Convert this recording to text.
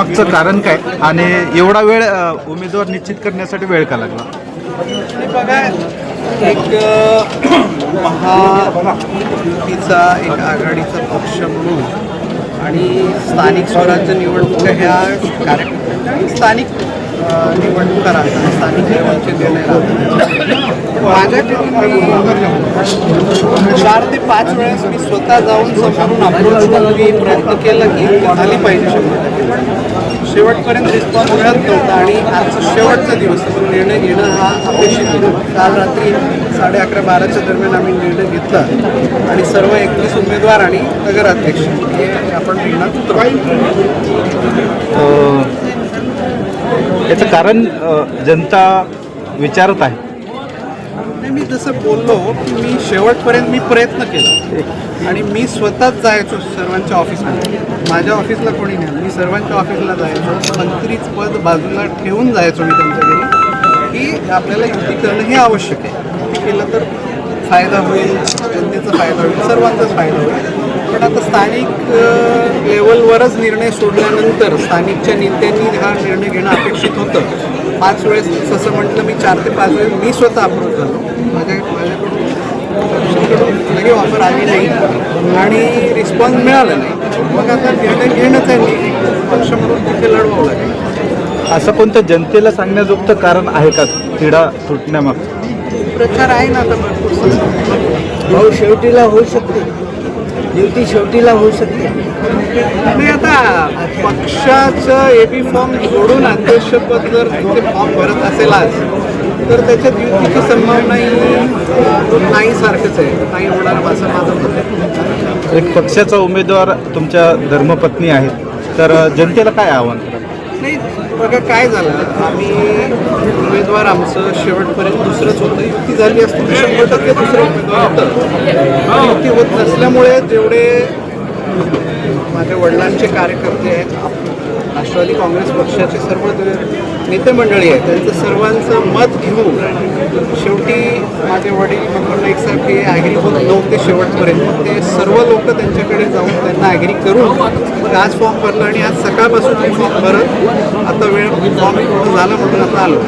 मागचं कारण काय? आणि एवढा वेळ उमेदवार निश्चित करण्यासाठी वेळ का लागला? बघा एक महायुतीचा एक आघाडीचा पक्ष म्हणून आणि स्थानिक स्वराज्य निवडणुका ह्या कार्यक्रम स्थानिक निवडणुका राहतात स्थानिक लेवलचे निर्णय राहतात. प्रोजेक्ट चार ते पाच वेळेस मी स्वतः जाऊन समोरून अप्रोच करून मी प्रयत्न केला की झाली पाहिजे शंभर शेवटपर्यंत रिस्पॉन्स मिळत नव्हता आणि आजचा शेवटचा दिवस निर्णय घेणं हा अपेक्षित होता. काल रात्री साडे अकरा बाराच्या दरम्यान आम्ही निर्णय घेतला आणि सर्व एकवीस उमेदवार आणि नगराध्यक्ष हे आपण निर्णय याचं कारण जनता विचारत आहे. नाही मी जसं बोललो की मी शेवटपर्यंत मी प्रयत्न केला. आणि मी स्वतःच जायचो सर्वांच्या ऑफिसमध्ये. माझ्या ऑफिसला कोणी नाही. मी सर्वांच्या ऑफिसला जायचो. मंत्रीच पद बाजूला ठेवून जायचो मी त्यांच्या घरी की आपल्याला युती करणं हे आवश्यक आहे. केलं तर फायदा होईल जनतेचा फायदा होईल सर्वांचाच फायदा होईल. पण आता स्थानिक लेवलवरच निर्णय सोडल्यानंतर स्थानिकच्या नेत्यांनी हा निर्णय घेणं अपेक्षित होतं. पाच वेळेस तसं म्हटलं मी चार ते पाच वेळेस मी स्वतः अप्रोच झालो. माझ्या माझ्याकडून ऑफर आली नाही. आणि रिस्पॉन्स मिळाला नाही. मग आता निर्णय घेणंच आहे मी. पक्ष म्हणून तिथे लढवावं लागेल? असं कोणतं जनतेला सांगण्याजोगतं कारण आहे का तिढा तुटण्यामागचं? प्रचार आहे ना आता भरपूर. भाऊ शेवटीला होऊ शकते. युती शेवटीला होऊ शकते. नाही आता पक्षाचं ए बी फॉर्म सोडून अध्यक्षपद जर तिथे फॉर्म भरत असेल आज तर त्याच्यात युतीची संभावना ही नाही सारखंच आहे. नाही होणार असं माझं मत एक पक्षाचा उमेदवार तुमच्या धर्मपत्नी आहेत. तर जनतेला काय आव्हान नाही बघा काय झालं? आम्ही उमेदवार आमचं शेवटपर्यंत दुसरंच होतं. युती झाली असती तर शंभर टक्के दुसरं उमेदवार होतं. युती होत नसल्यामुळे जेवढे माझ्या वडिलांचे कार्यकर्ते आहेत राष्ट्रवादी काँग्रेस पक्षाचे सर्व नेतेमंडळी आहे त्यांचं सर्वांचं मत घेऊन शेवटी माझे वडील मकर नाईक साहेब हे ॲग्री होत नव्हते शेवटपर्यंत ते सर्व लोक त्यांच्याकडे जाऊन त्यांना ॲग्री करून मग आज फॉर्म भरला आणि आज सकाळपासून मी फॉर्म भरत आता वेळ फॉर्म झाला म्हणून आता आलो.